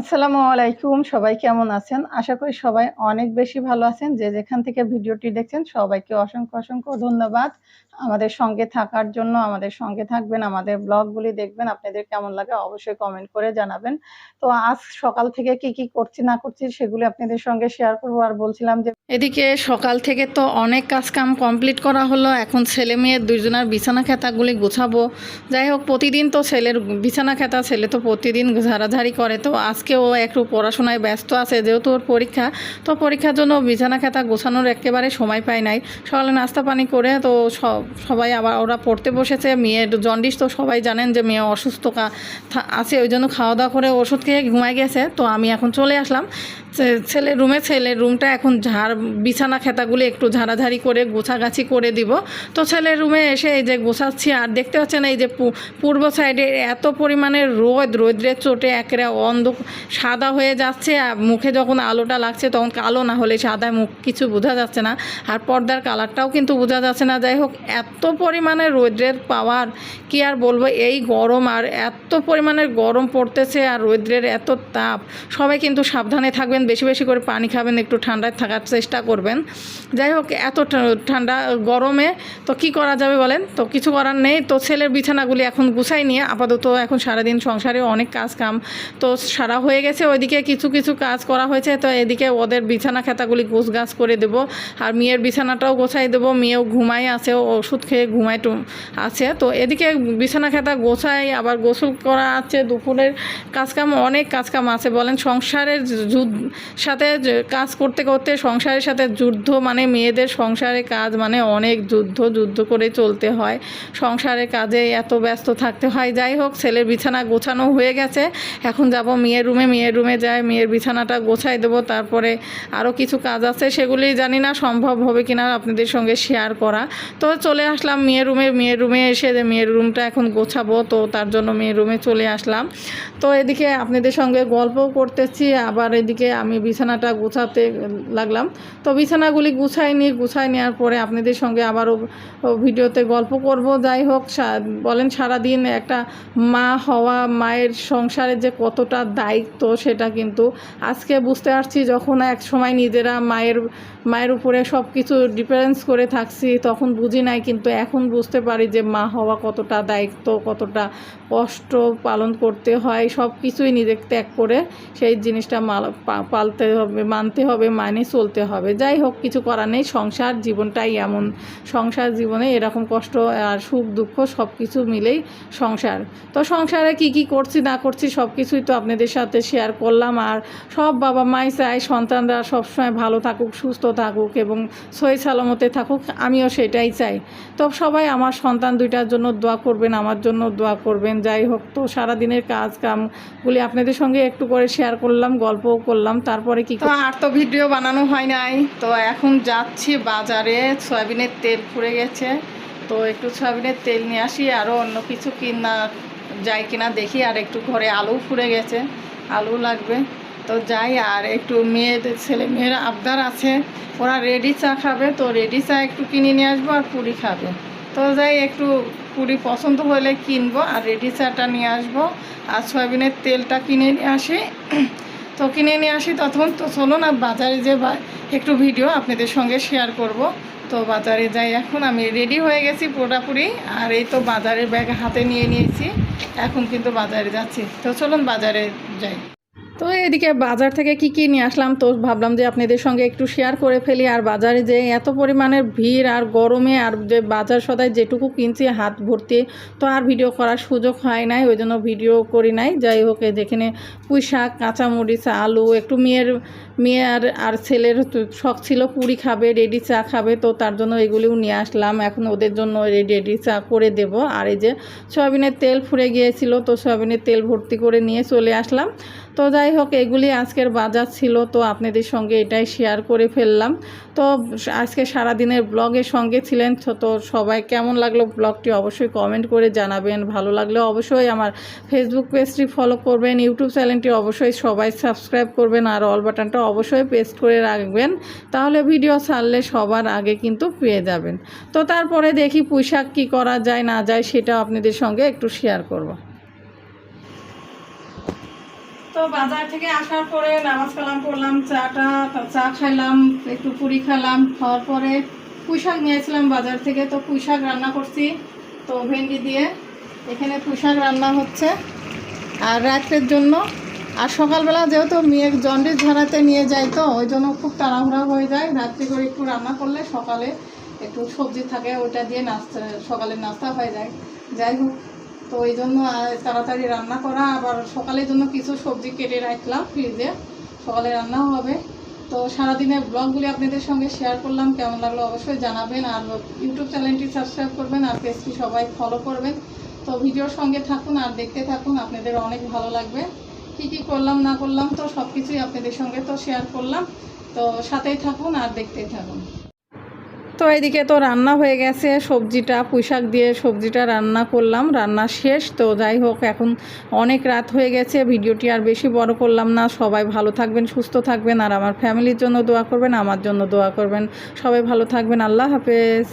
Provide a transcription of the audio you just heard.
আসসালামু আলাইকুম, সবাই কেমন আছেন? আশা করি সবাই অনেক বেশি ভালো আছেন। যে যেখান থেকে ভিডিওটি দেখছেন, সবাইকে অসংখ্য অসংখ্য ধন্যবাদ। আমাদের সঙ্গে থাকার জন্য আমাদের সঙ্গে থাকবেন, আমাদের ব্লগগুলি দেখবেন, আপনাদের কেমন লাগে অবশ্যই কমেন্ট করে জানাবেন। তো আজ সকাল থেকে কি কি করছি, না করছি, সেগুলি আপনাদের সঙ্গে শেয়ার করব। আর বলছিলাম যে এদিকে সকাল থেকে তো অনেক কাজ কাম কমপ্লিট করা হলো। এখন ছেলে মেয়ের দুইজনের বিছানা খেতাগুলি গোছাবো। যাই হোক, প্রতিদিন তো ছেলের বিছানা খেতা, ছেলে তো প্রতিদিন ঝাড়াঝাড়ি করে। তো আজকেও একটু পড়াশোনায় ব্যস্ত আছে, যেহেতু ওর পরীক্ষা, তো পরীক্ষার জন্য বিছানা খেতা গোছানোর একেবারে সময় পায় নাই। সকালে নাস্তা পানি করে তো সবাই আবার ওরা পড়তে বসেছে মেয়ের জন্ডিস তো সবাই জানেন যে মেয়ে অসুস্থ আছে, ওই জন্য খাওয়া দাওয়া করে ওষুধ খেয়ে ঘুমায় গেছে, তো আমি এখন চলে আসলাম। ছেলের রুমে ছেলের রুমটা এখন ঝাড়, বিছানা খেতাগুলি একটু ঝাড়াঝাড়ি করে, গোছাগাছি করে দিব। তো ছেলের রুমে এসে এই যে গোছাচ্ছি, আর দেখতে পাচ্ছেন এই যে পূর্ব সাইডে এত পরিমাণে রোদ, রোদ্রের চোটে একেবারে অন্ধ সাদা হয়ে যাচ্ছে, আর মুখে যখন আলোটা লাগছে তখন কালো না হলে সাদা মুখ কিছু বোঝা যাচ্ছে না। আর পর্দার কালারটাও কিন্তু বোঝা যাচ্ছে না। যাই হোক, এত পরিমাণে রৌদ্রের পাওয়ার, কি আর বলব, এই গরম আর এত পরিমাণে গরম পড়তেছে, আর রৌদ্রের এত তাপ, সবাই কিন্তু সাবধানে থাকবেন। বেশি বেশি করে পানি খাবেন, একটু ঠান্ডায় থাকার চেষ্টা করবেন। যাই হোক, এত ঠান্ডা, গরমে, তো কি করা যাবে বলেন? তো কিছু করার নেই। তো ছেলের বিছানাগুলি এখন গুছাই নিয়ে, আপাতত এখন সারাদিন সংসারে অনেক কাজ কাম। তো সারা হয়ে গেছে, ওইদিকে কিছু কিছু কাজ করা হয়েছে। তো এদিকে ওদের বিছানা খেতাগুলি গোছ গাছ করে দেব। আর মেয়ের বিছানাটাও গোছাই দেবো। মেয়েও ঘুমাই আছে ওষুধ খেয়ে ঘুমাই আছে। তো এদিকে বিছানা খেতা গোছাই, আবার গোসল করা আছে। দুপুরের কাজকাম অনেক কাজকাম আছে বলেন। সংসারের যুদ্ধ সাথে কাজ করতে করতে সংসারের সাথে যুদ্ধ মানে মেয়েদের সংসারে কাজ মানে অনেক যুদ্ধ যুদ্ধ করে চলতে হয়। সংসারের কাজে এত ব্যস্ত থাকতে হয়। যাই হোক, ছেলের বিছানা গোছানো হয়ে গেছে। এখন যাব মেয়ের রুমে মেয়ের রুমে যায় মেয়ের বিছানাটা গোছাই দেবো। তারপরে আরও কিছু কাজ আছে, সেগুলি জানি না সম্ভব হবে কি না আপনাদের সঙ্গে শেয়ার করা। তো চলে আসলাম মেয়ের রুমে মেয়ের রুমে এসে যে মেয়ের রুমটা এখন গোছাবো, তো তার জন্য মেয়ের রুমে চলে আসলাম। তো এদিকে আপনাদের সঙ্গে গল্পও করতেছি, আবার এদিকে আমি বিছানাটা গুছাতে লাগলাম। তো বিছানাগুলি গুছাই নিই গুছাই নেওয়ার পরে আপনাদের সঙ্গে আবারও ভিডিওতে গল্প করব। যাই হোক বলেন সারাদিন একটা মা হওয়া, মায়ের সংসারে যে কতটা দায়িত্ব সেটা কিন্তু আজকে বুঝতে পারছি। যখন এক সময় নিজেরা মায়ের মায়ের উপরে সব কিছু ডিফারেন্স করে থাকছি, তখন বুঝি নাই, কিন্তু এখন বুঝতে পারি যে মা হওয়া কতটা দায়িত্ব, কতটা কষ্ট পালন করতে হয়। সব কিছুই নিজেকে ত্যাগ করে সেই জিনিসটা পা- পালতে হবে, মানতে হবে মানে চলতে হবে। যাই হোক, কিছু করার নেই। সংসার জীবনটাই এমন। সংসার জীবনে এরকম কষ্ট আর সুখ, দুঃখ সব কিছু মিলেই সংসার। তো সংসারে কি কি করছি, না করছি সব কিছুই তো আপনাদের সাথে শেয়ার করলাম। আর সব বাবা মাই চায় সন্তানরা সবসময় ভালো থাকুক, সুস্থ থাকুক এবং সহি সালামতে থাকুক। আমিও সেটাই চাই। তো সবাই আমার সন্তান দুইটার জন্য দোয়া করবেন, আমার জন্য দোয়া করবেন। যাই হোক, তো সারাদিনের কাজ কামগুলি আপনাদের সঙ্গে একটু করে শেয়ার করলাম, গল্পও করলাম। তারপরে কি আর তো ভিডিও বানানো হয় নাই। তো এখন যাচ্ছি বাজারে, সয়াবিনের তেল ফুরে গেছে। তো একটু সয়াবিনের তেল নিয়ে আসি আরও অন্য কিছু কিনা, যাই কিনা দেখি, আর একটু ঘরে আলু ফুরে গেছে আলু লাগবে। তো যাই, আর একটু মেয়েদের ছেলে মেয়েরা আবদার আছে, ওরা রেডি চা খাবে, তো রেডি চা একটু কিনে নিয়ে আসব আর পুরি খাবে। তো যাই, একটু পুরি পছন্দ হলে কিনবো, আর রেডি চাটা নিয়ে আসব, আর সয়াবিনের তেলটা কিনে নিয়ে আসি। তো কিনে নিয়ে আসি তখন তো চলুন আর বাজারে যে একটু ভিডিও আপনাদের সঙ্গে শেয়ার করব। তো বাজারে যাই এখন, আমি রেডি হয়ে গেছি পুরোপুরি আর এই তো বাজারের ব্যাগ হাতে নিয়ে নিয়েছি। এখন কিন্তু বাজারে যাচ্ছি। তো চলুন বাজারে যাই। তো এদিকে বাজার থেকে কি কি নিয়ে আসলাম? তো ভাবলাম যে আপনাদের সঙ্গে একটু শেয়ার করে ফেলি। আর বাজারে যে এত পরিমাণের ভিড় আর গরমে আর যে বাজার সদায় যেটুকু কিনছি হাত ভর্তি, তো আর ভিডিও করার সুযোগ হয় নাই। ওই জন্য ভিডিও করি নাই। যাই হোক যেখানে পুঁই শাক কাঁচামরিচ, আলু, একটু মেয়ের মেয়ে আর আর ছেলের শখ ছিল পুরি খাবে রেডি চা খাবে, তো তার জন্য এগুলিও নিয়ে আসলাম। এখন ওদের জন্য রেডি চা করে দেব। আর এই যে সয়াবিনের তেল ফুরে গিয়েছিল, তো সয়াবিনের তেল ভর্তি করে নিয়ে চলে আসলাম। তো যাই হোক, এগুলি আজকের বাজার ছিল, তো আপনাদের সঙ্গে এটাই শেয়ার করে ফেললাম। তো আজকে সারাদিনের ব্লগের সঙ্গে ছিলেন, তো সবাই কেমন লাগল ব্লগটি অবশ্যই কমেন্ট করে জানাবেন। ভালো লাগলে অবশ্যই আমার ফেসবুক পেজটি ফলো করবেন ইউটিউব চ্যানেলটি অবশ্যই সবাই সাবস্ক্রাইব করবেন, আর অল বাটনটা অবশ্যই পেস্ট করে রাখবেন। তাহলে ভিডিও ছাড়লে সবার আগে কিন্তু পেয়ে যাবেন। তো তারপরে দেখি পুঁইশাক কী করা যায়, না যায়, সেটাও আপনাদের সঙ্গে একটু শেয়ার করব। তো বাজার থেকে আসার পরে নামাজ কালাম করলাম চাটা, চা খাইলাম, একটু পুরি খেলাম খাওয়ার পরে পুঁই শাক নিয়েছিলাম বাজার থেকে, তো পুঁই শাক রান্না করছি। তো ভেন্ডি দিয়ে এখানে পুঁই শাক রান্না হচ্ছে। আর রাত্রের জন্য, আর সকালবেলা যেহেতু মেয়ে জন্ডিস ঝাড়াতে নিয়ে যায় তো, ওই জন্য খুব তাড়াহুড়া হয়ে যায়। রাত্রি করে একটু রান্না করলে সকালে একটু সবজি থাকে ওটা দিয়ে নাস্তা, সকালের নাস্তা হয়ে যায়। যাই হোক তো ওই জন্য তাড়াতাড়ি রান্না করা, আবার সকালের জন্য কিছু সবজি কেটে রাখলাম ফ্রিজে, সকালে রান্নাও হবে। তো সারাদিনের ব্লগগুলি আপনাদের সঙ্গে শেয়ার করলাম, কেমন লাগল অবশ্যই জানাবেন, আর ইউটিউব চ্যানেলটি সাবস্ক্রাইব করবেন, আর পেজটি সবাই ফলো করবেন। তো ভিডিওর সঙ্গে থাকুন আর দেখতে থাকুন, আপনাদের অনেক ভালো লাগবে। কি কি করলাম, না করলাম, তো সব কিছুই আপনাদের সঙ্গে তো শেয়ার করলাম। তো সাথেই থাকুন আর দেখতেই থাকুন। তো এদিকে তো রান্না হয়ে গেছে, সবজিটা, পুঁইশাক দিয়ে সবজিটা রান্না করলাম, রান্না শেষ। তো যাই হোক, এখন অনেক রাত হয়ে গেছে, ভিডিওটি আর বেশি বড় করলাম না। সবাই ভালো থাকবেন, সুস্থ থাকবেন, আর আমার ফ্যামিলির জন্য দোয়া করবেন, আমার জন্য দোয়া করবেন। সবাই ভালো থাকবেন, আল্লাহ হাফেজ।